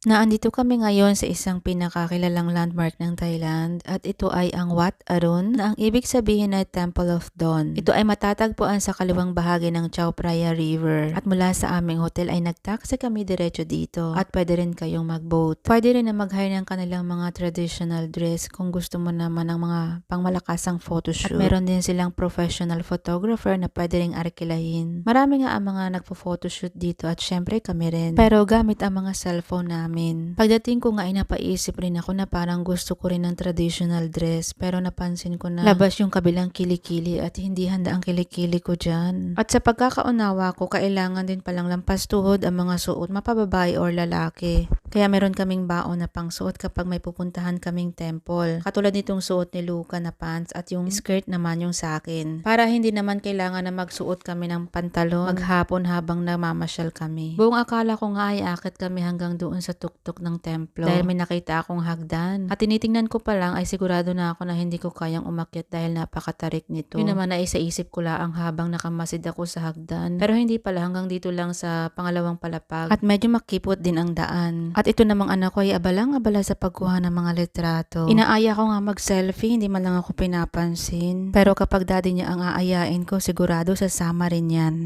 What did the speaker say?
Naandito kami ngayon sa isang pinakakilalang landmark ng Thailand at ito ay ang Wat Arun na ang ibig sabihin ay Temple of Dawn. Ito ay matatagpuan sa kaliwang bahagi ng Chao Phraya River at mula sa aming hotel ay nagtaksi kami diretso dito at pwede rin kayong mag-boat. Pwede rin na mag-hire ng kanilang mga traditional dress kung gusto mo naman ng mga pangmalakasang photoshoot. At meron din silang professional photographer na pwede ring arkilahin. Marami nga ang mga nagpo-photoshoot dito at syempre kami rin. Pero gamit ang mga cellphone namin. Pagdating ko nga ay napaisip rin ako na parang gusto ko rin ng traditional dress pero napansin ko na labas yung kabilang kilikili at hindi handa ang kilikili ko dyan. At sa pagkakaunawa ko, kailangan din palang lampas tuhod ang mga suot mapababae or lalaki. Kaya meron kaming baon na pangsuot kapag may pupuntahan kaming temple. Katulad nitong suot ni Luca na pants at yung skirt naman yung sa akin. Para hindi naman kailangan na magsuot kami ng pantalon maghapon habang namamasyal kami. Buong akala ko nga ay akit kami hanggang doon sa tuktok ng templo. Dahil may nakita akong hagdan. At tinitingnan ko pa lang ay sigurado na ako na hindi ko kayang umakyat dahil napakatarik nito. Yun naman ay sa isip ko lang habang nakamasid ako sa hagdan. Pero hindi pala hanggang dito lang sa pangalawang palapag. At medyo makipot din ang daan. At ito namang anak ko ay abalang-abala sa pagkuha ng mga litrato. Inaaya ko nga mag-selfie, hindi man lang ako pinapansin. Pero kapag daddy niya ang aayain ko, sigurado sasama rin yan.